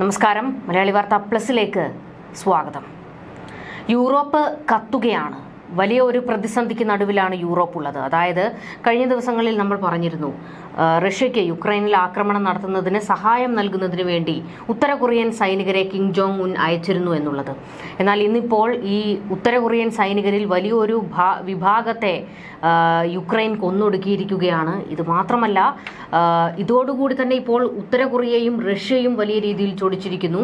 നമസ്കാരം. മലയാളി വാർത്ത പ്ലസിലേക്ക് സ്വാഗതം. യൂറോപ്പ് കത്തുകയാണ്. വലിയ ഒരു പ്രതിസന്ധിക്ക് നടുവിലാണ് യൂറോപ്പ് ഉള്ളത്. അതായത് കഴിഞ്ഞ ദിവസങ്ങളിൽ നമ്മൾ പറഞ്ഞിരുന്നു റഷ്യയ്ക്ക് യുക്രൈനിൽ ആക്രമണം നടത്തുന്നതിന് സഹായം നൽകുന്നതിന് വേണ്ടി ഉത്തര കൊറിയൻ സൈനികരെ കിങ് ജോങ് ഉൻ അയച്ചിരുന്നു എന്നുള്ളത്. എന്നാൽ ഇന്നിപ്പോൾ ഈ ഉത്തര കൊറിയൻ സൈനികരിൽ വലിയൊരു വിഭാഗത്തെ യുക്രൈൻ കൊന്നൊടുക്കിയിരിക്കുകയാണ്. ഇത് മാത്രമല്ല ഇതോടുകൂടി തന്നെ ഇപ്പോൾ ഉത്തര കൊറിയയും റഷ്യയും വലിയ രീതിയിൽ ചൊടിച്ചിരിക്കുന്നു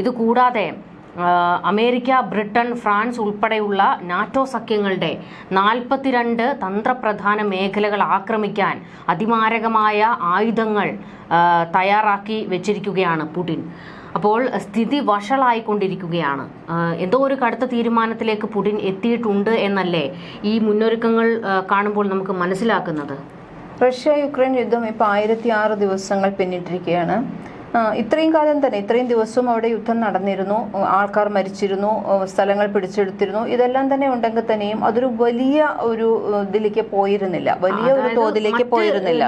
ഇത് കൂടാതെ അമേരിക്ക ബ്രിട്ടൻ ഫ്രാൻസ് ഉൾപ്പെടെയുള്ള നാറ്റോ സഖ്യങ്ങളുടെ നാൽപ്പത്തിരണ്ട് തന്ത്രപ്രധാന മേഖലകൾ ആക്രമിക്കാൻ അതിമാരകമായ ആയുധങ്ങൾ തയ്യാറാക്കി വെച്ചിരിക്കുകയാണ് പുടിൻ. അപ്പോൾ സ്ഥിതി വഷളായിക്കൊണ്ടിരിക്കുകയാണ്. എന്തോ ഒരു കടുത്ത തീരുമാനത്തിലേക്ക് പുടിൻ എത്തിയിട്ടുണ്ട് എന്നല്ലേ ഈ മുന്നൊരുക്കങ്ങൾ കാണുമ്പോൾ നമുക്ക് മനസ്സിലാക്കുന്നത്? റഷ്യ യുക്രൈൻ യുദ്ധം ഇപ്പോൾ ആയിരത്തി ആറ് ദിവസങ്ങൾ പിന്നിട്ടിരിക്കുകയാണ്. ഇത്രയും കാലം തന്നെ ഇത്രയും ദിവസവും അവിടെ യുദ്ധം നടന്നിരുന്നു. ആൾക്കാർ മരിച്ചിരുന്നു സ്ഥലങ്ങൾ പിടിച്ചെടുത്തിരുന്നു. ഇതെല്ലാം തന്നെ ഉണ്ടെങ്കിൽ തന്നെയും അതൊരു വലിയ ഒരു ഇതിലേക്ക് പോയിരുന്നില്ല. വലിയ ഒരു തോതിലേക്ക് പോയിരുന്നില്ല.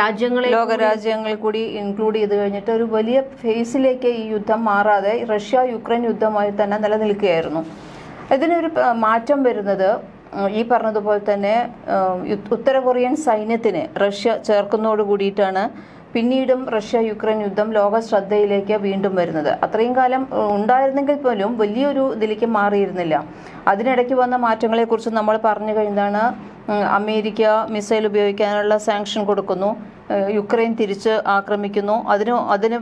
രാജ്യങ്ങളെ ലോകരാജ്യങ്ങൾ കൂടി ഇൻക്ലൂഡ് ചെയ്ത് കഴിഞ്ഞിട്ട് ഒരു വലിയ ഫേസിലേക്ക് ഈ യുദ്ധം മാറാതെ റഷ്യ യുക്രൈൻ യുദ്ധമായി തന്നെ നിലനിൽക്കുകയായിരുന്നു. ഇതിനൊരു മാറ്റം വരുന്നത് ഈ പറഞ്ഞതുപോലെ തന്നെ ഉത്തര കൊറിയൻ സൈന്യത്തിന് റഷ്യ ചേർക്കുന്നതോട് കൂടിയിട്ടാണ് പിന്നീടും റഷ്യ യുക്രൈൻ യുദ്ധം ലോക ശ്രദ്ധയിലേക്ക് വീണ്ടും വരുന്നത്. അത്രയും കാലം ഉണ്ടായിരുന്നെങ്കിൽ പോലും വലിയൊരു ഇതിലേക്ക് മാറിയിരുന്നില്ല. അതിനിടയ്ക്ക് വന്ന മാറ്റങ്ങളെക്കുറിച്ച് നമ്മൾ പറഞ്ഞു കഴിഞ്ഞാണ് അമേരിക്ക മിസൈൽ ഉപയോഗിക്കാനുള്ള സാങ്ഷൻ കൊടുക്കുന്നു യുക്രൈൻ തിരിച്ച് ആക്രമിക്കുന്നു. അതിന് അതിന്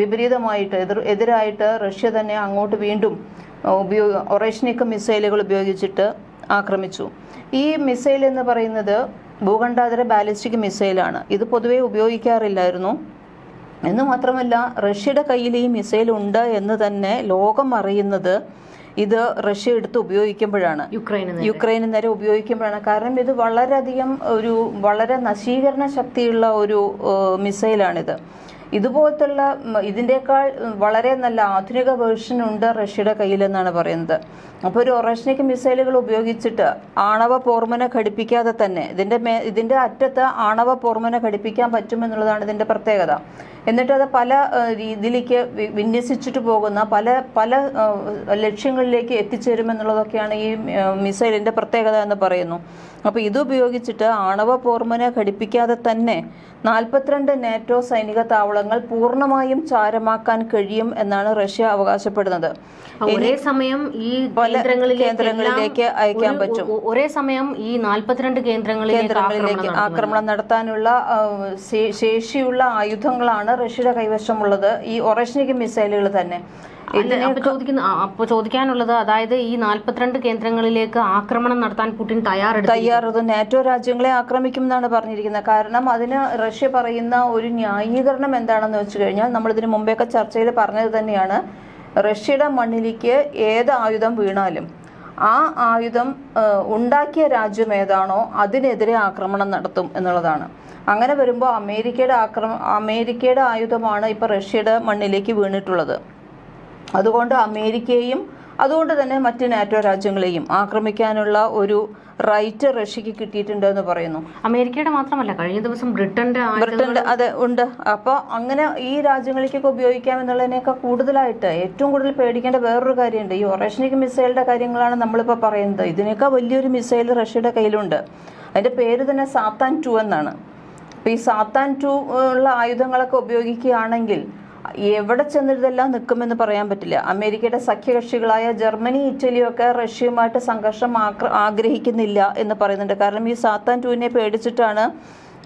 വിപരീതമായിട്ട് എതിർ എതിരായിട്ട് റഷ്യ തന്നെ അങ്ങോട്ട് വീണ്ടും ഉപയോഗ ഒറേഷനിക് മിസൈലുകൾ ഉപയോഗിച്ചിട്ട് ആക്രമിച്ചു. ഈ മിസൈൽ എന്ന് പറയുന്നത് ഭൂഖണ്ഡാന്തര ബാലിസ്റ്റിക് മിസൈലാണ്. ഇത് പൊതുവെ ഉപയോഗിക്കാറില്ലായിരുന്നു. എന്ന് മാത്രമല്ല റഷ്യയുടെ കയ്യിൽ ഈ മിസൈൽ ഉണ്ട് എന്ന് തന്നെ ലോകം അറിയുന്നത് ഇത് റഷ്യ എടുത്ത് ഉപയോഗിക്കുമ്പോഴാണ്. യുക്രൈന് നേരെ. ഉപയോഗിക്കുമ്പോഴാണ്. കാരണം ഇത് വളരെയധികം ഒരു വളരെ നശീകരണ ശക്തിയുള്ള ഒരു മിസൈലാണിത്. ഇതുപോലത്തുള്ള ഇതിന്റെക്കാൾ വളരെ നല്ല ആധുനിക വേർഷൻ ഉണ്ട് റഷ്യയുടെ കയ്യിലെന്നാണ് പറയുന്നത്. അപ്പോൾ ഒരു ഒറേഷനിക് മിസൈലുകൾ ഉപയോഗിച്ചിട്ട് ആണവ പോർമന ഘടിപ്പിക്കാതെ തന്നെ ഇതിന്റെ മേ ഇതിന്റെ അറ്റത്ത് ആണവ പോർമന ഘടിപ്പിക്കാൻ പറ്റുമെന്നുള്ളതാണ് ഇതിന്റെ പ്രത്യേകത. എന്നിട്ട് അത് പല രീതിയിലേക്ക് വിന്യസിച്ചിട്ട് പോകുന്ന പല പല ലക്ഷ്യങ്ങളിലേക്ക് എത്തിച്ചേരുമെന്നുള്ളതൊക്കെയാണ് ഈ മിസൈലിന്റെ പ്രത്യേകത എന്ന് പറയുന്നു. അപ്പോൾ ഇതുപയോഗിച്ചിട്ട് ആണവ പോർമന ഘടിപ്പിക്കാതെ തന്നെ നാൽപ്പത്തിരണ്ട് നാറ്റോ സൈനിക താവളങ്ങൾ പൂർണമായും ചാരമാക്കാൻ കഴിയും എന്നാണ് റഷ്യ അവകാശപ്പെടുന്നത്. ഒരേ സമയം ഈ കേന്ദ്രങ്ങളിലേക്ക് കേന്ദ്രങ്ങളിലേക്ക് അയക്കാൻ പറ്റും. ഒരേ സമയം ഈ നാൽപ്പത്തിരണ്ട് കേന്ദ്രങ്ങളിലേക്ക് ആക്രമണം നടത്താനുള്ള ശേഷിയുള്ള ആയുധങ്ങളാണ് റഷ്യയുടെ കൈവശമുള്ളത് ഈ ഒറേഷ്നിക് മിസൈലുകൾ തന്നെ. അപ്പൊ ചോദിക്കുന്ന ആ, അപ്പൊ ചോദിക്കാനുള്ളത് അതായത് ഈ നാൽപ്പത്തിരണ്ട് കേന്ദ്രങ്ങളിലേക്ക് ആക്രമണം നടത്താൻ പുടിൻ തയ്യാറെടുത്തു തയ്യാറത് നാറ്റോ രാജ്യങ്ങളെ ആക്രമിക്കും എന്നാണ് പറഞ്ഞിരിക്കുന്നത്. കാരണം അതിന് റഷ്യ പറയുന്ന ഒരു ന്യായീകരണം എന്താണെന്ന് വെച്ച് കഴിഞ്ഞാൽ നമ്മൾ ഇതിനു മുമ്പേയൊക്കെ ചർച്ചയിൽ പറഞ്ഞത് തന്നെയാണ്. റഷ്യയുടെ മണ്ണിലേക്ക് ഏത് ആയുധം വീണാലും ആ ആയുധം ഉണ്ടാക്കിയ രാജ്യം ഏതാണോ അതിനെതിരെ ആക്രമണം നടത്തും എന്നുള്ളതാണ്. അങ്ങനെ വരുമ്പോൾ അമേരിക്കയുടെ ആക്രമ അമേരിക്കയുടെ ആയുധമാണ് ഇപ്പോൾ റഷ്യയുടെ മണ്ണിലേക്ക് വീണിട്ടുള്ളത്. അതുകൊണ്ട് അമേരിക്കയെയും അതുകൊണ്ട് തന്നെ മറ്റ് നാറ്റോ രാജ്യങ്ങളെയും ആക്രമിക്കാനുള്ള ഒരു റൈറ്റ് റഷ്യക്ക് കിട്ടിയിട്ടുണ്ട് എന്ന് പറയുന്നു. അമേരിക്കയുടെ മാത്രമല്ല കഴിഞ്ഞ ദിവസം ബ്രിട്ടന്റെ ബ്രിട്ടന്റെ അതെ ഉണ്ട്. അപ്പോൾ അങ്ങനെ ഈ രാജ്യങ്ങളിലേക്കൊക്കെ ഉപയോഗിക്കാം എന്നുള്ളതിനേക്കാൾ കൂടുതലായിട്ട് ഏറ്റവും കൂടുതൽ പേടിക്കേണ്ട വേറൊരു കാര്യമുണ്ട്. ഈ ഒറേഷനിക് മിസൈലിന്റെ കാര്യങ്ങളാണ് നമ്മളിപ്പോൾ പറയുന്നത്. ഇതിനേക്കാൾ വലിയൊരു മിസൈൽ റഷ്യയുടെ കയ്യിലുണ്ട്. അതിന്റെ പേര് തന്നെ സാത്താൻ ടു എന്നാണ്. അപ്പോൾ ഈ സാത്താൻ ടു ഉള്ള ആയുധങ്ങളൊക്കെ ഉപയോഗിക്കുകയാണെങ്കിൽ എവിടെ ചെന്നിതെല്ലാം നിൽക്കുമെന്ന് പറയാൻ പറ്റില്ല. അമേരിക്കയുടെ സഖ്യകക്ഷികളായ ജർമ്മനി ഇറ്റലിയും ഒക്കെ റഷ്യയുമായിട്ട് സംഘർഷം ആഗ്രഹിക്കുന്നില്ല എന്ന് പറയുന്നുണ്ട്. കാരണം ഈ സാത്താൻ ടൂവിനെ പേടിച്ചിട്ടാണ്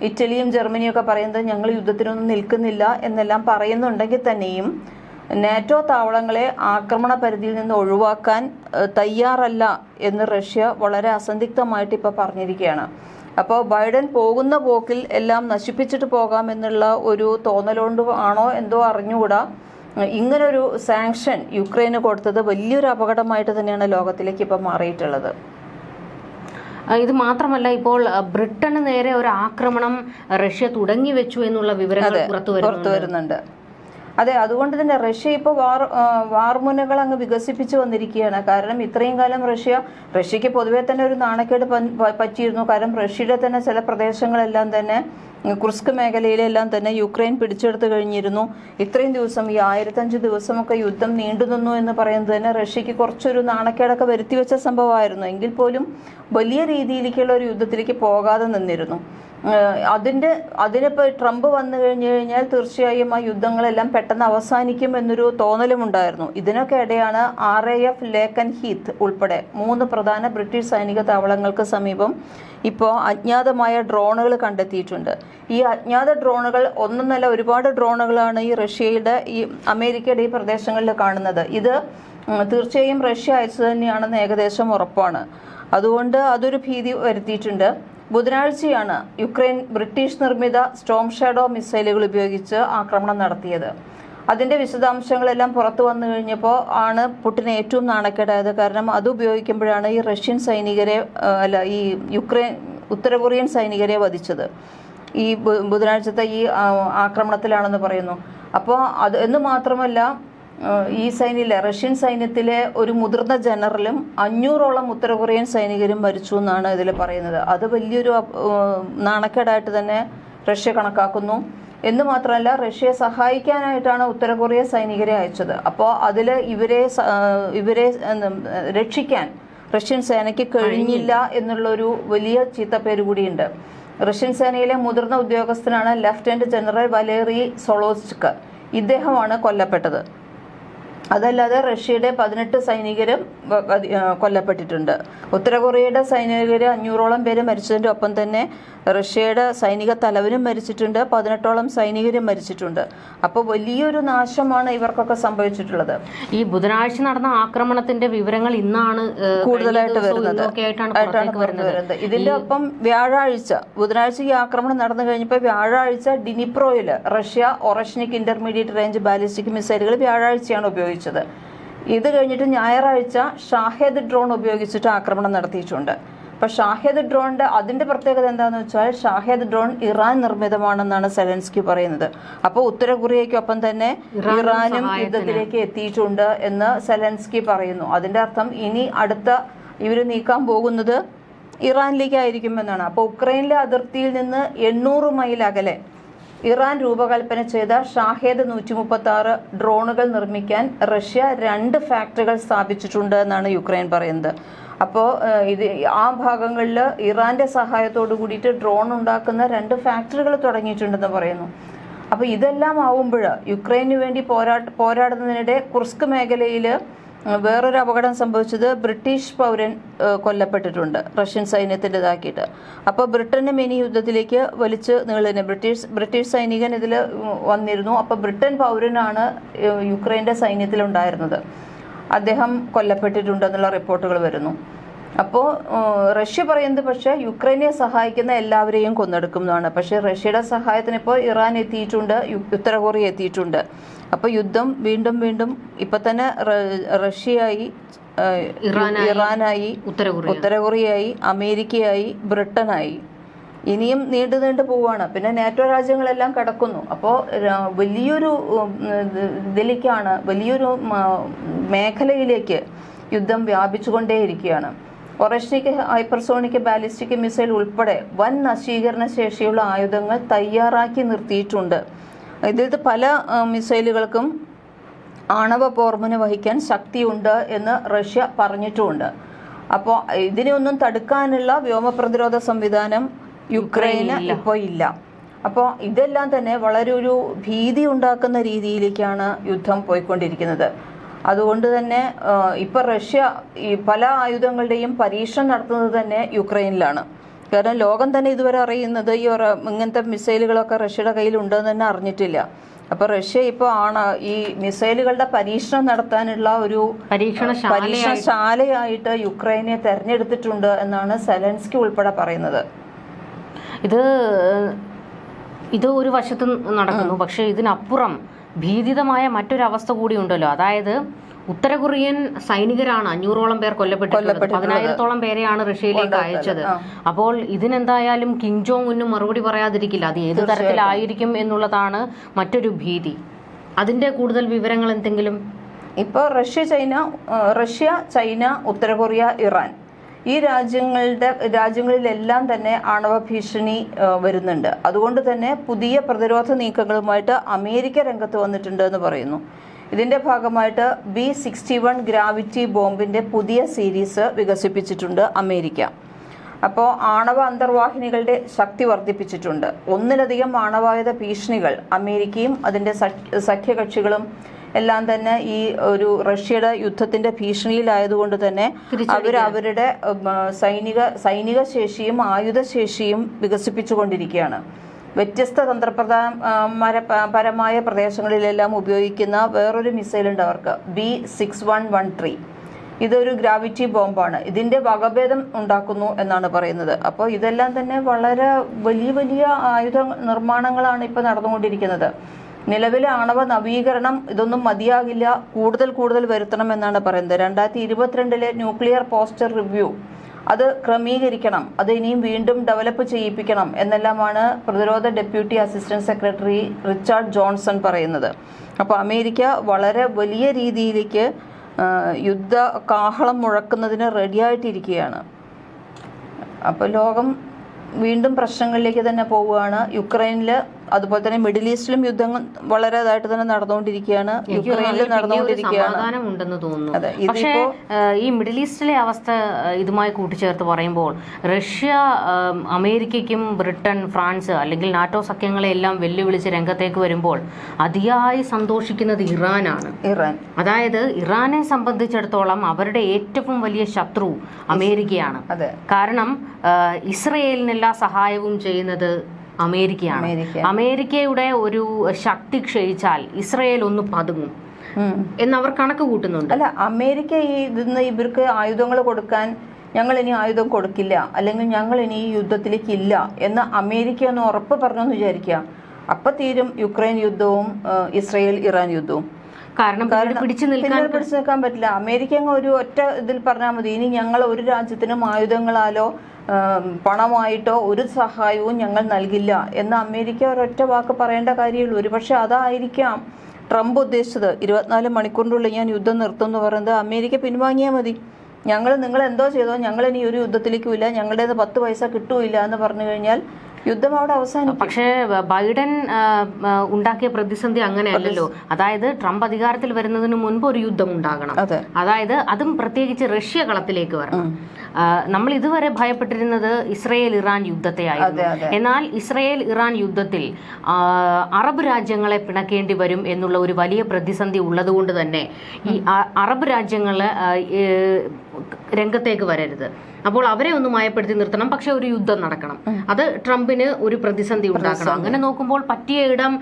ഇറ്റലിയും ജർമ്മനിയും ഒക്കെ പറയുന്നത് ഞങ്ങൾ യുദ്ധത്തിനൊന്നും നിൽക്കുന്നില്ല എന്നെല്ലാം പറയുന്നുണ്ടെങ്കിൽ തന്നെയും നാറ്റോ താവളങ്ങളെ ആക്രമണ പരിധിയിൽ നിന്ന് ഒഴിവാക്കാൻ തയ്യാറല്ല എന്ന് റഷ്യ വളരെ അസന്ധിഗ്ധമായിട്ട് ഇപ്പോൾ പറഞ്ഞിരിക്കുകയാണ്. അപ്പോൾ ബൈഡൻ പോകുന്ന പോക്കിൽ എല്ലാം നശിപ്പിച്ചിട്ട് പോകാമെന്നുള്ള ഒരു തോന്നലുകൊണ്ട് ആണോ എന്തോ അറിഞ്ഞുകൂടാ. ഇങ്ങനൊരു സാങ്ഷൻ യുക്രൈന് കൊടുത്തത് വലിയൊരു അപകടമായിട്ട് തന്നെയാണ് ലോകത്തിലേക്ക് ഇപ്പം മാറിയിട്ടുള്ളത്. ഇത് മാത്രമല്ല ഇപ്പോൾ ബ്രിട്ടന് നേരെ ഒരു ആക്രമണം റഷ്യ തുടങ്ങി വെച്ചു എന്നുള്ള വിവരങ്ങൾ പുറത്തു വരുന്നുണ്ട്. അതെ അതുകൊണ്ട് തന്നെ റഷ്യ ഇപ്പോൾ വാർ വാർമുനകൾ അങ്ങ് വികസിപ്പിച്ചു വന്നിരിക്കുകയാണ്. കാരണം ഇത്രയും കാലം റഷ്യ റഷ്യക്ക് പൊതുവെ തന്നെ ഒരു നാണക്കേട് പറ്റിയിരുന്നു. കാരണം റഷ്യയുടെ തന്നെ ചില പ്രദേശങ്ങളെല്ലാം തന്നെ കുർസ്ക് മേഖലയിലെല്ലാം തന്നെ യുക്രൈൻ പിടിച്ചെടുത്തു കഴിഞ്ഞിരുന്നു. ഇത്രയും ദിവസം ഈ ആയിരത്തഞ്ച് ദിവസമൊക്കെ യുദ്ധം നീണ്ടു നിന്നു എന്ന് പറയുന്നത് തന്നെ റഷ്യക്ക് കുറച്ചൊരു നാണക്കേടൊക്കെ വരുത്തിവെച്ച സംഭവമായിരുന്നു. എങ്കിൽ പോലും വലിയ രീതിയിലേക്കുള്ള ഒരു യുദ്ധത്തിലേക്ക് പോകാതെ നിന്നിരുന്നു. ഏഹ് അതിന്റെ അതിനിപ്പോൾ ട്രംപ് വന്നു കഴിഞ്ഞു കഴിഞ്ഞാൽ തീർച്ചയായും ആ യുദ്ധങ്ങളെല്ലാം പെട്ടെന്ന് അവസാനിക്കും എന്നൊരു തോന്നലുമുണ്ടായിരുന്നു. ഇതിനൊക്കെ ഇടയാണ് R A F Lakenheath ഉൾപ്പെടെ മൂന്ന് പ്രധാന ബ്രിട്ടീഷ് സൈനിക താവളങ്ങൾക്ക് സമീപം ഇപ്പോൾ അജ്ഞാതമായ ഡ്രോണുകൾ കണ്ടെത്തിയിട്ടുണ്ട്. ഈ അജ്ഞാത ഡ്രോണുകൾ ഒന്നൊന്നല്ല ഒരുപാട് ഡ്രോണുകളാണ് ഈ റഷ്യയുടെ ഈ അമേരിക്കയുടെ ഈ പ്രദേശങ്ങളിൽ കാണുന്നത്. ഇത് തീർച്ചയായും റഷ്യ അയച്ചു തന്നെയാണെന്ന് ഏകദേശം ഉറപ്പാണ്. അതുകൊണ്ട് അതൊരു ഭീതി വരുത്തിയിട്ടുണ്ട്. ബുധനാഴ്ചയാണ് യുക്രൈൻ ബ്രിട്ടീഷ് നിർമ്മിത സ്റ്റോം ഷാഡോ മിസൈലുകൾ ഉപയോഗിച്ച് ആക്രമണം നടത്തിയത്. അതിന്റെ വിശദാംശങ്ങളെല്ലാം പുറത്തു വന്നു കഴിഞ്ഞപ്പോൾ ആണ് പുട്ടിൻ ഏറ്റവും നാണക്കേടായത്. കാരണം അത് ഉപയോഗിക്കുമ്പോഴാണ് ഈ റഷ്യൻ സൈനികരെ അല്ല ഈ യുക്രൈൻ ഉത്തര കൊറിയൻ സൈനികരെ വധിച്ചത്. ഈ ബുധനാഴ്ചത്തെ ഈ ആക്രമണത്തിലാണെന്ന് പറയുന്നു. അപ്പോൾ അത് എന്ന് മാത്രമല്ല ഈ സൈന്യത്തിലെ റഷ്യൻ സൈന്യത്തിലെ ഒരു മുതിർന്ന ജനറലും അഞ്ഞൂറോളം ഉത്തര കൊറിയൻ സൈനികരും മരിച്ചു എന്നാണ് ഇതിൽ പറയുന്നത്. അത് വലിയൊരു നാണക്കേടായിട്ട് തന്നെ റഷ്യ കണക്കാക്കുന്നു. എന്ന് മാത്രമല്ല റഷ്യയെ സഹായിക്കാനായിട്ടാണ് ഉത്തര കൊറിയ സൈനികരെ അയച്ചത്. അപ്പോൾ അതിൽ ഇവരെ ഇവരെ രക്ഷിക്കാൻ റഷ്യൻ സേനയ്ക്ക് കഴിഞ്ഞില്ല എന്നുള്ളൊരു വലിയ ചീത്തപ്പേര് കൂടിയുണ്ട്. റഷ്യൻ സേനയിലെ മുതിർന്ന ഉദ്യോഗസ്ഥനാണ് ലഫ്റ്റനന്റ് ജനറൽ വലേറി സൊളോസ്ക് ഇദ്ദേഹമാണ് കൊല്ലപ്പെട്ടത്. അതല്ലാതെ റഷ്യയുടെ പതിനെട്ട് സൈനികരും കൊല്ലപ്പെട്ടിട്ടുണ്ട്. ഉത്തര കൊറിയയുടെ സൈനികർ അഞ്ഞൂറോളം പേര് മരിച്ചതിന്റെ ഒപ്പം തന്നെ റഷ്യയുടെ സൈനിക തലവനും മരിച്ചിട്ടുണ്ട് പതിനെട്ടോളം സൈനികരും മരിച്ചിട്ടുണ്ട്. അപ്പോൾ വലിയൊരു നാശമാണ് ഇവർക്കൊക്കെ സംഭവിച്ചിട്ടുള്ളത്. ഈ ബുധനാഴ്ച നടന്ന ആക്രമണത്തിന്റെ വിവരങ്ങൾ ഇന്നാണ് കൂടുതലായിട്ട് വരുന്നത്. ആയിട്ടാണ് വരുന്നത്. ഇതിന്റെ ഒപ്പം വ്യാഴാഴ്ച ബുധനാഴ്ച ഈ ആക്രമണം നടന്നു കഴിഞ്ഞപ്പോൾ വ്യാഴാഴ്ച ഡിനിപ്രോയിൽ Russia Oreshnik intermediate range ballistic മിസൈലുകൾ വ്യാഴാഴ്ചയാണ് ഉപയോഗിച്ചത് ഇത് കഴിഞ്ഞിട്ട് ഞായറാഴ്ച ഷാഹേദ് ഡ്രോൺ ഉപയോഗിച്ചിട്ട് ആക്രമണം നടത്തിയിട്ടുണ്ട്. അപ്പൊ ഷാഹേദ് ഡ്രോണിന്റെ അതിന്റെ പ്രത്യേകത എന്താന്ന് വെച്ചാൽ ഷാഹേദ് ഡ്രോൺ ഇറാൻ നിർമ്മിതമാണെന്നാണ് സെലൻസ്കി പറയുന്നത്. അപ്പോൾ ഉത്തര കൊറിയയ്ക്കൊപ്പം തന്നെ ഇറാനും യുദ്ധത്തിലേക്ക് എത്തിയിട്ടുണ്ട് എന്ന് സെലൻസ്കി പറയുന്നു. അതിന്റെ അർത്ഥം ഇനി അടുത്ത ഇവർ നീക്കാൻ പോകുന്നത് ഇറാനിലേക്കായിരിക്കും എന്നാണ്. അപ്പോൾ ഉക്രൈനിലെ അതിർത്തിയിൽ നിന്ന് എണ്ണൂറ് മൈൽ അകലെ ഇറാൻ രൂപകൽപ്പന ചെയ്ത ഷാഹേദ് നൂറ്റി മുപ്പത്തി ആറ് ഡ്രോണുകൾ നിർമ്മിക്കാൻ റഷ്യ രണ്ട് ഫാക്ടറികൾ സ്ഥാപിച്ചിട്ടുണ്ട് എന്നാണ് യുക്രൈൻ പറയുന്നത്. അപ്പോൾ ഇത് ആ ഭാഗങ്ങളിൽ ഇറാന്റെ സഹായത്തോടു കൂടിയിട്ട് ഡ്രോൺ ഉണ്ടാക്കുന്ന രണ്ട് ഫാക്ടറികൾ തുടങ്ങിയിട്ടുണ്ടെന്ന് പറയുന്നു. അപ്പോൾ ഇതെല്ലാം ആവുമ്പോൾ യുക്രൈനു വേണ്ടി പോരാ പോരാടുന്നതിനിടെ കുർസ്ക് മേഖലയിൽ വേറൊരു അപകടം സംഭവിച്ചത് ബ്രിട്ടീഷ് പൗരൻ കൊല്ലപ്പെട്ടിട്ടുണ്ട് റഷ്യൻ സൈന്യത്തിന്റെതാക്കിയിട്ട്. അപ്പോൾ ബ്രിട്ടനും ഇനി യുദ്ധത്തിലേക്ക് വലിച്ച് നീളുന്നത് ബ്രിട്ടീഷ് ബ്രിട്ടീഷ് സൈനികൻ ഇതിൽ വന്നിരുന്നു. അപ്പോൾ ബ്രിട്ടൻ പൗരനാണ് യുക്രൈന്റെ സൈന്യത്തിലുണ്ടായിരുന്നത്. അദ്ദേഹം കൊല്ലപ്പെട്ടിട്ടുണ്ടെന്നുള്ള റിപ്പോർട്ടുകൾ വരുന്നു. അപ്പോൾ റഷ്യ പറയുന്നത് പക്ഷേ യുക്രൈനെ സഹായിക്കുന്ന എല്ലാവരെയും കൊന്നെടുക്കും എന്നാണ്. പക്ഷേ റഷ്യയുടെ സഹായത്തിന് ഇപ്പോൾ ഇറാൻ എത്തിയിട്ടുണ്ട് ഉത്തര കൊറിയ എത്തിയിട്ടുണ്ട്. അപ്പോൾ യുദ്ധം വീണ്ടും വീണ്ടും ഇപ്പൊ തന്നെ റഷ്യയായി ഇറാനായി, ഉത്തര കൊറിയായി കൊറിയയായി അമേരിക്കയായി ബ്രിട്ടനായി. ഇനിയും നീണ്ടു നീണ്ടു പോവാണ്. പിന്നെ നാറ്റോ രാജ്യങ്ങളെല്ലാം കിടക്കുന്നു. അപ്പോൾ വലിയൊരു ഇതിലേക്കാണ് വലിയൊരു മേഖലയിലേക്ക് യുദ്ധം വ്യാപിച്ചുകൊണ്ടേയിരിക്കുകയാണ്. ഒറഷ്നിക് ഹൈപ്പർസോണിക് ബാലിസ്റ്റിക് മിസൈൽ ഉൾപ്പെടെ വൻ നശീകരണ ശേഷിയുള്ള ആയുധങ്ങൾ തയ്യാറാക്കി നിർത്തിയിട്ടുണ്ട്. ഇതിൽ പല മിസൈലുകൾക്കും ആണവ പോർമുന വഹിക്കാൻ ശക്തിയുണ്ട് എന്ന് റഷ്യ പറഞ്ഞിട്ടുമുണ്ട് അപ്പോൾ ഇതിനെയൊന്നും തടുക്കാനുള്ള വ്യോമ പ്രതിരോധ സംവിധാനം യുക്രൈന് ഇപ്പോൾ ഇല്ല. അപ്പോൾ ഇതെല്ലാം തന്നെ വളരെ ഒരു ഭീതി ഉണ്ടാക്കുന്ന രീതിയിലേക്കാണ് യുദ്ധം പോയിക്കൊണ്ടിരിക്കുന്നത്. അതുകൊണ്ട് തന്നെ ഇപ്പം റഷ്യ ഈ പല ആയുധങ്ങളുടെയും പരീക്ഷണം നടത്തുന്നത് തന്നെ യുക്രൈനിലാണ്. കാരണം ലോകം തന്നെ ഇതുവരെ അറിയുന്നത് ഈ ഇങ്ങനത്തെ മിസൈലുകളൊക്കെ റഷ്യയുടെ കയ്യിലുണ്ടെന്ന് തന്നെ അറിഞ്ഞിട്ടില്ല. അപ്പൊ റഷ്യ ഇപ്പോൾ ആണ് ഈ മിസൈലുകളുടെ പരീക്ഷണം നടത്താനുള്ള ഒരു പരീക്ഷണശാല പരീക്ഷണശാലയായിട്ട് യുക്രൈനെ തെരഞ്ഞെടുത്തിട്ടുണ്ട് എന്നാണ് സെലൻസ്കി ഉൾപ്പെടെ പറയുന്നത്. ഇത് ഇത് ഒരു വശത്ത് നടക്കുന്നു. പക്ഷേ ഇതിനപ്പുറം ഭീതിതമായ മറ്റൊരവസ്ഥ കൂടി ഉണ്ടല്ലോ. അതായത് ഉത്തര കൊറിയൻ സൈനികരാണ് അഞ്ഞൂറോളം പേർ കൊല്ലപ്പെട്ടിട്ടുള്ളത്. പതിനായിരത്തോളം പേരെയാണ് റഷ്യയിലേക്ക് അയച്ചത്. അപ്പോൾ ഇതിനെന്തായാലും കിം ജോങ് ഉന്നും മറുപടി പറയാതിരിക്കില്ല. അത് ഏത് തരത്തിലായിരിക്കും എന്നുള്ളതാണ് മറ്റൊരു ഭീതി. അതിന്റെ കൂടുതൽ വിവരങ്ങൾ എന്തെങ്കിലും? ഇപ്പോൾ റഷ്യ ചൈന റഷ്യ ചൈന ഉത്തര കൊറിയ ഇറാൻ. ഈ രാജ്യങ്ങളുടെ രാജ്യങ്ങളിലെല്ലാം തന്നെ ആണവ ഭീഷണി വരുന്നുണ്ട്. അതുകൊണ്ട് തന്നെ പുതിയ പ്രതിരോധ നീക്കങ്ങളുമായിട്ട് അമേരിക്ക രംഗത്ത് വന്നിട്ടുണ്ട് എന്ന് പറയുന്നു. ഇതിന്റെ ഭാഗമായിട്ട് ബി സിക്സ്റ്റി വൺ ഗ്രാവിറ്റി ബോംബിന്റെ പുതിയ സീരീസ് വികസിപ്പിച്ചിട്ടുണ്ട് അമേരിക്ക. അപ്പോൾ ആണവ അന്തർവാഹിനികളുടെ ശക്തി വർദ്ധിപ്പിച്ചിട്ടുണ്ട്. ഒന്നിലധികം ആണവായുധ ഭീഷണികൾ അമേരിക്കയും അതിന്റെ സഖ്യ- സഖ്യകക്ഷികളും എല്ലാം തന്നെ ഈ ഒരു റഷ്യയുടെ യുദ്ധത്തിന്റെ ഭീഷണിയിലായതുകൊണ്ട് തന്നെ അവർ അവരുടെ സൈനിക സൈനിക ശേഷിയും ആയുധശേഷിയും വികസിപ്പിച്ചുകൊണ്ടിരിക്കുകയാണ്. വ്യത്യസ്ത തന്ത്രപ്രധാന പരമായ പ്രദേശങ്ങളിലെല്ലാം ഉപയോഗിക്കുന്ന വേറൊരു മിസൈൽ ഉണ്ട് അവർക്ക്. B six one one three. ഇതൊരു ഗ്രാവിറ്റി ബോംബാണ്. ഇതിന്റെ വകഭേദം ഉണ്ടാക്കുന്നു എന്നാണ് പറയുന്നത്. അപ്പോൾ ഇതെല്ലാം തന്നെ വളരെ വലിയ വലിയ ആയുധ നിർമ്മാണങ്ങളാണ് ഇപ്പോൾ നടന്നുകൊണ്ടിരിക്കുന്നത്. നിലവിലെ ആണവ നവീകരണം ഇതൊന്നും മതിയാകില്ല. കൂടുതൽ കൂടുതൽ വരുത്തണം എന്നാണ് പറയുന്നത്. രണ്ടായിരത്തി ഇരുപത്തിരണ്ടിലെ ന്യൂക്ലിയർ പോസ്റ്റർ റിവ്യൂ അത് ക്രമീകരിക്കണം. അത് ഇനിയും വീണ്ടും ഡെവലപ്പ് ചെയ്യിപ്പിക്കണം എന്നെല്ലാമാണ് പ്രതിരോധ deputy assistant secretary Richard Johnson പറയുന്നത്. അപ്പോൾ അമേരിക്ക വളരെ വലിയ രീതിയിലേക്ക് യുദ്ധ കാഹളം മുഴക്കുന്നതിന് റെഡിയായിട്ടിരിക്കുകയാണ് അപ്പോൾ ലോകം വീണ്ടും പ്രശ്നങ്ങളിലേക്ക് തന്നെ പോവുകയാണ്. യുക്രൈനിൽ അതുപോലെ തന്നെ മിഡിൽ ഈസ്റ്റിലും യുദ്ധങ്ങൾ വളരെ ഇതായിട്ട് തന്നെ നടന്നുകൊണ്ടിരിക്കുകയാണ്. യുക്രൈനിൽ നടന്നുകൊണ്ടിരിക്കുകയാണ്. ഉണ്ടെന്ന് തോന്നുന്നു. പക്ഷേ ഈ മിഡിൽ ഈസ്റ്റിലെ അവസ്ഥ ഇതുമായി കൂട്ടിച്ചേർത്ത് പറയുമ്പോൾ റഷ്യ അമേരിക്കയ്ക്കും ബ്രിട്ടൻ ഫ്രാൻസ് അല്ലെങ്കിൽ നാറ്റോ സഖ്യങ്ങളെ എല്ലാം വെല്ലുവിളിച്ച് രംഗത്തേക്ക് വരുമ്പോൾ അതിയായി സന്തോഷിക്കുന്നത് ഇറാനാണ്. ഇറാൻ. അതായത് ഇറാനെ സംബന്ധിച്ചിടത്തോളം അവരുടെ ഏറ്റവും വലിയ ശത്രു അമേരിക്കയാണ്. കാരണം ഇസ്രയേലിനെല്ലാ സഹായവും ചെയ്യുന്നത് അമേരിക്കയാണ്. അമേരിക്കയുടെ ഒരു ശക്തി ക്ഷയിച്ചാൽ ഇസ്രയേൽ ഒന്ന് പതുങ്ങും. എന്ന് എന്നവർ കണക്ക് കൂട്ടുന്നുണ്ട്. അല്ല അമേരിക്ക ഈ ഇതിന്ന് ഇവർക്ക് ആയുധങ്ങൾ കൊടുക്കാൻ ഞങ്ങൾ ഇനി ആയുധം കൊടുക്കില്ല. അല്ലെങ്കിൽ ഞങ്ങൾ ഇനി ഈ യുദ്ധത്തിലേക്ക് ഇല്ല എന്ന് അമേരിക്ക ഒന്ന് ഉറപ്പ് പറഞ്ഞു എന്ന് വിചാരിക്കുക. അപ്പൊ തീരും യുക്രൈൻ യുദ്ധവും ഇസ്രയേൽ ഇറാൻ യുദ്ധവും. കാരണം പിടിച്ചു നിൽക്കാൻ പിടിച്ചു നിൽക്കാൻ പറ്റില്ല. അമേരിക്ക അങ്ങ് ഒരു ഒറ്റ ഇതിൽ പറഞ്ഞാൽ മതി. ഇനി ഞങ്ങൾ ഒരു രാജ്യത്തിനും ആയുധങ്ങളാലോ പണമായിട്ടോ ഒരു സഹായവും ഞങ്ങൾ നൽകില്ല എന്ന് അമേരിക്ക ഒരൊറ്റ വാക്ക് പറയേണ്ട കാര്യമുള്ളൂ. ഒരുപക്ഷെ അതായിരിക്കാം ട്രംപ് ഉദ്ദേശിച്ചത്. ഇരുപത്തിനാല് മണിക്കൂറിനുള്ളിൽ ഞാൻ യുദ്ധം നിർത്തും എന്ന് പറയുന്നത് അമേരിക്ക പിൻവാങ്ങിയാൽ മതി. ഞങ്ങൾ നിങ്ങൾ എന്തോ ചെയ്തോ ഞങ്ങൾ ഇനി ഒരു യുദ്ധത്തിലേക്കും ഇല്ല. ഞങ്ങളുടേത് പത്ത് പൈസ കിട്ടൂല്ല എന്ന് പറഞ്ഞു കഴിഞ്ഞാൽ യുദ്ധം അവിടെ അവസാനം പക്ഷേ ബൈഡൻ ഉണ്ടാക്കിയ പ്രതിസന്ധി അങ്ങനെയല്ലല്ലോ. അതായത് ട്രംപ് അധികാരത്തിൽ വരുന്നതിന് മുൻപ് ഒരു യുദ്ധം ഉണ്ടാകണം. അതായത് അതും പ്രത്യേകിച്ച് റഷ്യ കളത്തിലേക്ക് വരണം. നമ്മൾ ഇതുവരെ ഭയപ്പെട്ടിരുന്നത് ഇസ്രയേൽ ഇറാൻ യുദ്ധത്തെയായിരുന്നു. എന്നാൽ ഇസ്രയേൽ ഇറാൻ യുദ്ധത്തിൽ അറബ് രാജ്യങ്ങളെ പിണക്കേണ്ടി വരും എന്നുള്ള ഒരു വലിയ പ്രതിസന്ധി ഉള്ളതുകൊണ്ട് തന്നെ ഈ അറബ് രാജ്യങ്ങൾ രംഗത്തേക്ക് വരരുത്. അപ്പോൾ അവരെ ഒന്ന് മയപ്പെടുത്തി നിർത്തണം. പക്ഷെ ഒരു യുദ്ധം നടക്കണം. അത് ട്രംപിന് ഒരു പ്രതിസന്ധി ഉണ്ടാക്കണം. അങ്ങനെ നോക്കുമ്പോൾ പറ്റിയ ഇടം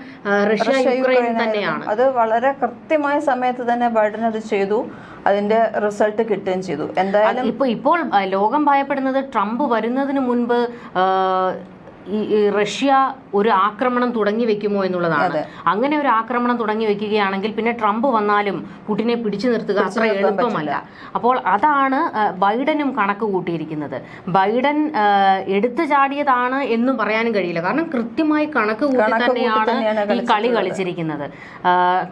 റഷ്യ യുക്രൈൻ തന്നെയാണ്. അത് വളരെ കൃത്യമായ സമയത്ത് തന്നെ ബൈഡൻ അത് ചെയ്തു. അതിന്റെ റിസൾട്ട് കിട്ടുകയും ചെയ്തു. എന്തായാലും ഇപ്പൊ ഇപ്പോൾ ലോകം ഭയപ്പെടുന്നത് ട്രംപ് വരുന്നതിന് മുൻപ് ഈ റഷ്യ ഒരു ആക്രമണം തുടങ്ങി വെക്കുമോ എന്നുള്ളതാണ്. അങ്ങനെ ഒരു ആക്രമണം തുടങ്ങി വെക്കുകയാണെങ്കിൽ പിന്നെ ട്രംപ് വന്നാലും പുടിനെ പിടിച്ചു നിർത്തുക അത്ര എളുപ്പമല്ല. അപ്പോൾ അതാണ് ബൈഡനും കണക്ക് കൂട്ടിയിരിക്കുന്നത്. ബൈഡൻ എടുത്തു ചാടിയതാണ് എന്നും പറയാനും കഴിയില്ല. കാരണം കൃത്യമായി കണക്ക് കൂട്ടി തന്നെയാണ് ഈ കളി കളിച്ചിരിക്കുന്നത്.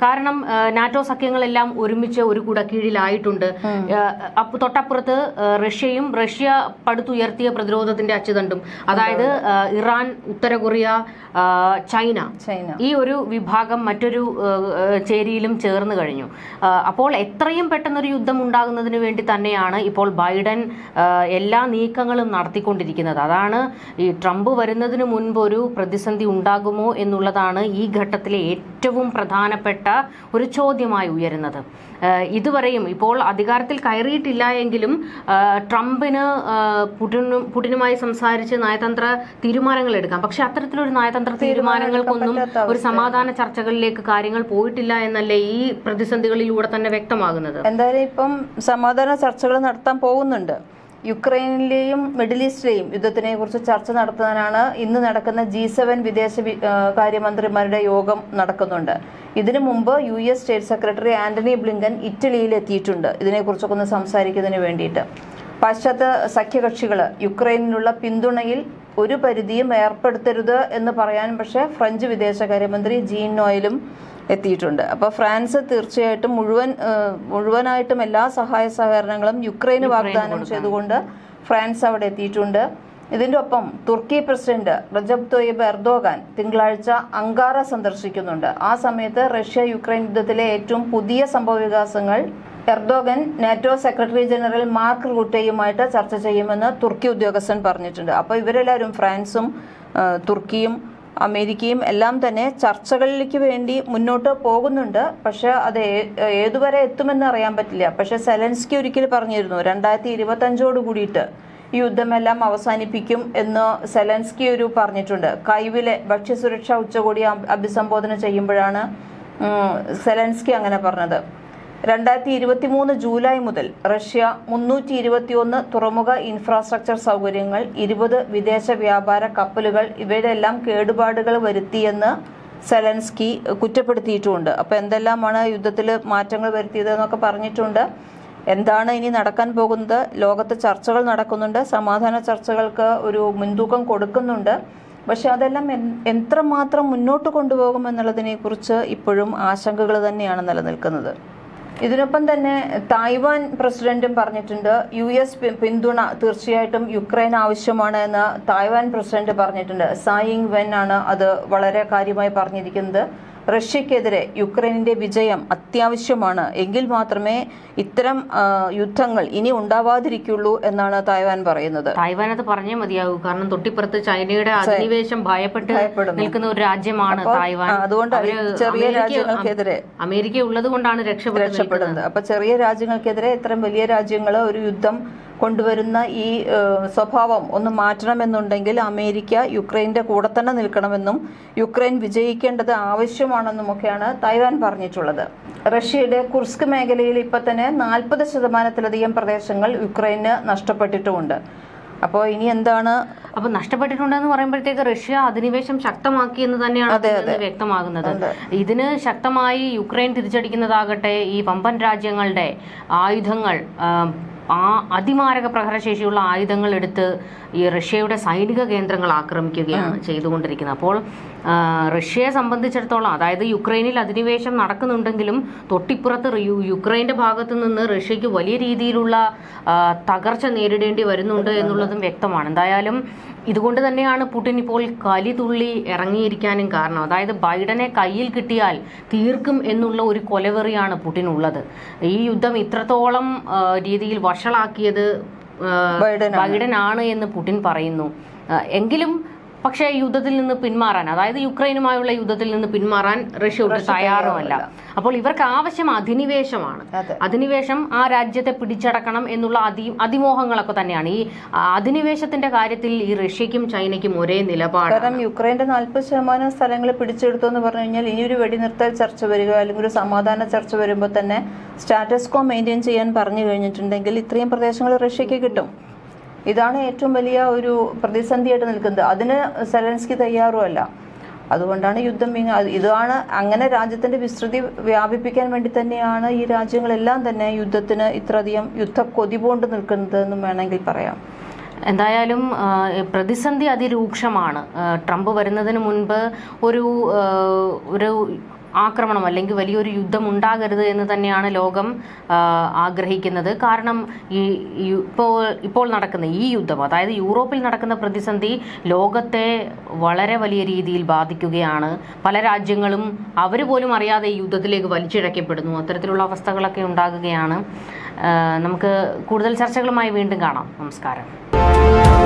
കാരണം നാറ്റോ സഖ്യങ്ങളെല്ലാം ഒരുമിച്ച് ഒരു കുട കീഴിലായിട്ടുണ്ട് ആ, അപ്പ- തൊട്ടപ്പുറത്ത് റഷ്യയും റഷ്യ പടുത്തുയർത്തിയ പ്രതിരോധത്തിന്റെ അച്ചുതണ്ടും. അതായത് ഇറാൻ ഉത്തര കൊറിയ ചൈന ഈ ഒരു വിഭാഗം മറ്റൊരു ചേരിയിലും ചേർന്ന് കഴിഞ്ഞു. അപ്പോൾ എത്രയും പെട്ടെന്നൊരു യുദ്ധം ഉണ്ടാകുന്നതിന് വേണ്ടി തന്നെയാണ് ഇപ്പോൾ ബൈഡൻ എല്ലാ നീക്കങ്ങളും നടത്തിക്കൊണ്ടിരിക്കുന്നത്. അതാണ് ഈ ട്രംപ് വരുന്നതിന് മുൻപ് ഒരു പ്രതിസന്ധി ഉണ്ടാകുമോ എന്നുള്ളതാണ് ഈ ഘട്ടത്തിലെ ഏറ്റവും പ്രധാനപ്പെട്ട ഒരു ചോദ്യമായി ഉയരുന്നത്. ഇതുവരെയും ഇപ്പോൾ അധികാരത്തിൽ കയറിയിട്ടില്ല എങ്കിലും ട്രംപിന് പുടിനും പുടിനുമായി സംസാരിച്ച് നയതന്ത്ര തീരുമാനങ്ങൾ എടുക്കാം പക്ഷെ അത്തരത്തിലൊരു നയതന്ത്ര തീരുമാനങ്ങൾക്കൊന്നും ഒരു സമാധാന ചർച്ചകളിലേക്ക് കാര്യങ്ങൾ പോയിട്ടില്ല എന്നല്ലേ ഈ പ്രതിസന്ധികളിലൂടെ തന്നെ വ്യക്തമാകുന്നത്? എന്തായാലും ഇപ്പം സമാധാന ചർച്ചകൾ നടത്താൻ പോകുന്നുണ്ട്. യുക്രൈനിലെയും മിഡിൽ ഈസ്റ്റിലെയും യുദ്ധത്തിനെ കുറിച്ച് ചർച്ച നടത്താനാണ് ഇന്ന് നടക്കുന്ന ജി സെവൻ വിദേശ കാര്യമന്ത്രിമാരുടെ യോഗം നടക്കുന്നുണ്ട്. ഇതിനു മുമ്പ് U S state secretary Antony Blinken ഇറ്റലിയിൽ എത്തിയിട്ടുണ്ട് ഇതിനെക്കുറിച്ചൊക്കെ ഒന്ന് സംസാരിക്കുന്നതിന് വേണ്ടിയിട്ട്. പാശ്ചാത്യ സഖ്യകക്ഷികൾ യുക്രൈനിലുള്ള പിന്തുണയിൽ ഒരു പരിധിയും ഏർപ്പെടുത്തരുത് എന്ന് പറയാൻ പക്ഷേ ഫ്രഞ്ച് വിദേശകാര്യമന്ത്രി ജീൻ നോയലും എത്തിയിട്ടുണ്ട്. അപ്പോൾ ഫ്രാൻസ് തീർച്ചയായിട്ടും മുഴുവൻ മുഴുവനായിട്ടും എല്ലാ സഹായ സഹകരണങ്ങളും യുക്രൈന് വാഗ്ദാനം ചെയ്തുകൊണ്ട് ഫ്രാൻസ് അവിടെ എത്തിയിട്ടുണ്ട്. ഇതിന്റെ ഒപ്പം തുർക്കി പ്രസിഡന്റ് റജബ് തൊയ്ബ് എർദോഗാൻ തിങ്കളാഴ്ച അങ്കാറ സന്ദർശിക്കുന്നുണ്ട്. ആ സമയത്ത് റഷ്യ യുക്രൈൻ യുദ്ധത്തിലെ ഏറ്റവും പുതിയ സംഭവവികാസങ്ങൾ Erdogan NATO secretary general Mark റൂട്ടയുമായിട്ട് ചർച്ച ചെയ്യുമെന്ന് തുർക്കി ഉദ്യോഗസ്ഥൻ പറഞ്ഞിട്ടുണ്ട്. അപ്പോൾ ഇവരെല്ലാവരും ഫ്രാൻസും തുർക്കിയും അമേരിക്കയും എല്ലാം തന്നെ ചർച്ചകളിലേക്ക് വേണ്ടി മുന്നോട്ട് പോകുന്നുണ്ട്. പക്ഷെ അത് ഏതുവരെ എത്തുമെന്ന് അറിയാൻ പറ്റില്ല. പക്ഷെ സെലൻസ്കി ഒരിക്കൽ പറഞ്ഞിരുന്നു രണ്ടായിരത്തി ഇരുപത്തഞ്ചോട് കൂടിയിട്ട് ഈ യുദ്ധമെല്ലാം അവസാനിപ്പിക്കും എന്ന് സെലൻസ്കി ഒരു പറഞ്ഞിട്ടുണ്ട്. കൈവിലെ ഭക്ഷ്യസുരക്ഷാ ഉച്ചകോടി അഭി- അഭിസംബോധന ചെയ്യുമ്പോഴാണ് സെലൻസ്കി അങ്ങനെ പറഞ്ഞത്. രണ്ടായിരത്തി ഇരുപത്തി മൂന്ന് ജൂലൈ മുതൽ റഷ്യ മുന്നൂറ്റി ഇരുപത്തിയൊന്ന് തുറമുഖ ഇൻഫ്രാസ്ട്രക്ചർ സൗകര്യങ്ങൾ ഇരുപത് വിദേശ വ്യാപാര കപ്പലുകൾ ഇവയുടെ എല്ലാം കേടുപാടുകൾ വരുത്തിയെന്ന് സെലൻസ്കി കുറ്റപ്പെടുത്തിയിട്ടുമുണ്ട് അപ്പോൾ എന്തെല്ലാമാണ് യുദ്ധത്തിൽ മാറ്റങ്ങൾ വരുത്തിയത് എന്നൊക്കെ പറഞ്ഞിട്ടുണ്ട്. എന്താണ് ഇനി നടക്കാൻ പോകുന്നത്? ലോകത്ത് ചർച്ചകൾ നടക്കുന്നുണ്ട്. സമാധാന ചർച്ചകൾക്ക് ഒരു മുൻതൂക്കം കൊടുക്കുന്നുണ്ട്. പക്ഷെ അതെല്ലാം എത്രമാത്രം മുന്നോട്ട് കൊണ്ടുപോകും എന്നുള്ളതിനെക്കുറിച്ച് ഇപ്പോഴും ആശങ്കകൾ തന്നെയാണ് നിലനിൽക്കുന്നത്. ഇതിനൊപ്പം തന്നെ തായ്വാൻ പ്രസിഡന്റും പറഞ്ഞിട്ടുണ്ട് യു എസ് പിന്തുണ തീർച്ചയായിട്ടും യുക്രൈൻ ആവശ്യമാണ് എന്ന് തായ്വാൻ പ്രസിഡന്റ് പറഞ്ഞിട്ടുണ്ട്. സായിങ് വെൻ ആണ് അത് വളരെ കാര്യമായി പറഞ്ഞിരിക്കുന്നത്. റഷ്യക്കെതിരെ യുക്രൈനിന്റെ വിജയം അത്യാവശ്യമാണ്. എങ്കിൽ മാത്രമേ ഇത്തരം യുദ്ധങ്ങൾ ഇനി ഉണ്ടാവാതിരിക്കുള്ളൂ എന്നാണ് തായ്വാൻ പറയുന്നത്. തായ്വാൻ അത് പറഞ്ഞേ മതിയാകൂ. കാരണം തൊട്ടിപ്പുറത്ത് ചൈനയുടെ അധിനിവേശം ഭയപ്പെട്ട് നിൽക്കുന്ന ഒരു രാജ്യമാണ് തായ്വാൻ. അതുകൊണ്ട് ചെറിയ രാജ്യങ്ങൾക്കെതിരെ അമേരിക്ക ഉള്ളത് കൊണ്ടാണ് രക്ഷപ്പെടുന്നത്. അപ്പൊ ചെറിയ രാജ്യങ്ങൾക്കെതിരെ ഇത്തരം വലിയ രാജ്യങ്ങൾ ഒരു യുദ്ധം കൊണ്ടുവരുന്ന ഈ സ്വഭാവം ഒന്ന് മാറ്റണമെന്നുണ്ടെങ്കിൽ അമേരിക്ക യുക്രൈന്റെ കൂടെ തന്നെ നിൽക്കണമെന്നും യുക്രൈൻ വിജയിക്കേണ്ടത് ആവശ്യമാണെന്നുമൊക്കെയാണ് തായ്വാൻ പറഞ്ഞിട്ടുള്ളത്. റഷ്യയുടെ കുർസ്ക് മേഖലയിൽ ഇപ്പൊ തന്നെ നാൽപ്പത് ശതമാനത്തിലധികം പ്രദേശങ്ങൾ യുക്രൈന് നഷ്ടപ്പെട്ടിട്ടുമുണ്ട്. അപ്പോൾ ഇനി എന്താണ്? അപ്പൊ നഷ്ടപ്പെട്ടിട്ടുണ്ടെന്ന് പറയുമ്പോഴത്തേക്ക് റഷ്യ അധിനിവേശം ശക്തമാക്കി എന്ന് തന്നെയാണ് വ്യക്തമാകുന്നത്. ഇതിന് ശക്തമായി യുക്രൈൻ തിരിച്ചടിക്കുന്നതാകട്ടെ ഈ പമ്പൻ രാജ്യങ്ങളുടെ ആയുധങ്ങൾ ആ, അതിമാരക പ്രഹരശേഷിയുള്ള ആയുധങ്ങൾ എടുത്ത് ഈ റഷ്യയുടെ സൈനിക കേന്ദ്രങ്ങൾ ആക്രമിക്കുകയാണ് ചെയ്തുകൊണ്ടിരിക്കുന്നത്. അപ്പോൾ റഷ്യയെ സംബന്ധിച്ചിടത്തോളം അതായത് യുക്രൈനിൽ അധിനിവേശം നടക്കുന്നുണ്ടെങ്കിലും തൊട്ടിപ്പുറത്ത് യുക്രൈന്റെ ഭാഗത്തു നിന്ന് റഷ്യക്ക് വലിയ രീതിയിലുള്ള തകർച്ച നേരിടേണ്ടി വരുന്നുണ്ട്. എന്നുള്ളതും വ്യക്തമാണ്. എന്തായാലും ഇതുകൊണ്ട് തന്നെയാണ് പുടിൻ ഇപ്പോൾ കലി തുള്ളി ഇറങ്ങിയിരിക്കാനും കാരണം. അതായത് ബൈഡനെ കയ്യിൽ കിട്ടിയാൽ തീർക്കും എന്നുള്ള ഒരു കൊലവെറിയാണ് പുടിൻ ഉള്ളത് ഈ യുദ്ധം ഇത്രത്തോളം രീതിയിൽ വഷളാക്കിയത്. ബൈഡൻ ആണ് എന്ന് പുടിൻ പറയുന്നു. എങ്കിലും പക്ഷേ യുദ്ധത്തിൽ നിന്ന് പിന്മാറാൻ അതായത് യുക്രൈനുമായുള്ള യുദ്ധത്തിൽ നിന്ന് പിന്മാറാൻ റഷ്യ ഒട്ടും തയ്യാറുമല്ല. അപ്പോൾ ഇവർക്ക് ആവശ്യം അധിനിവേശമാണ്. അധിനിവേശം ആ രാജ്യത്തെ പിടിച്ചടക്കണം എന്നുള്ള അതി അതിമോഹങ്ങളൊക്കെ തന്നെയാണ്. ഈ അധിനിവേശത്തിന്റെ കാര്യത്തിൽ ഈ റഷ്യക്കും ചൈനയ്ക്കും ഒരേ നിലപാട് കാരണം യുക്രൈന്റെ നാൽപ്പത് ശതമാനം സ്ഥലങ്ങൾ പിടിച്ചെടുത്തു എന്ന് പറഞ്ഞു കഴിഞ്ഞാൽ ഇനി ഒരു വെടിനിർത്തൽ ചർച്ച വരിക അല്ലെങ്കിൽ ഒരു സമാധാന ചർച്ച വരുമ്പോൾ തന്നെ സ്റ്റാറ്റസ് കോ മെയിന്റെയിൻ ചെയ്യാൻ പറഞ്ഞു കഴിഞ്ഞിട്ടുണ്ടെങ്കിൽ ഇത്രയും പ്രദേശങ്ങൾ റഷ്യക്ക് കിട്ടും. ഇതാണ് ഏറ്റവും വലിയ ഒരു പ്രതിസന്ധിയായിട്ട് നിൽക്കുന്നത്. അതിന് സെലൻസ്കി തയ്യാറുമല്ല. അതുകൊണ്ടാണ് യുദ്ധം ഇതാണ് അങ്ങനെ രാജ്യത്തിന്റെ വിസ്തൃതി വ്യാപിപ്പിക്കാൻ വേണ്ടി തന്നെയാണ് ഈ രാജ്യങ്ങളെല്ലാം തന്നെ യുദ്ധത്തിന് ഇത്രയധികം യുദ്ധ കൊതിപോണ്ട് നിൽക്കുന്നത് എന്നും വേണമെങ്കിൽ പറയാം. എന്തായാലും പ്രതിസന്ധി അതിരൂക്ഷമാണ്. ട്രംപ് വരുന്നതിന് മുൻപ് ഒരു ഒരു ആക്രമണം അല്ലെങ്കിൽ വലിയൊരു യുദ്ധം ഉണ്ടാകരുത് എന്ന് തന്നെയാണ് ലോകം ആഗ്രഹിക്കുന്നത്. കാരണം ഈ ഇപ്പോൾ ഇപ്പോൾ നടക്കുന്ന ഈ യുദ്ധം അതായത് യൂറോപ്പിൽ നടക്കുന്ന പ്രതിസന്ധി ലോകത്തെ വളരെ വലിയ രീതിയിൽ ബാധിക്കുകയാണ്. പല രാജ്യങ്ങളും അവർ പോലും അറിയാതെ ഈ യുദ്ധത്തിലേക്ക് വലിച്ചിഴക്കപ്പെടുന്നു. അത്തരത്തിലുള്ള അവസ്ഥകളൊക്കെ ഉണ്ടാകുകയാണ്. നമുക്ക് കൂടുതൽ ചർച്ചകളുമായി വീണ്ടും കാണാം. നമസ്കാരം.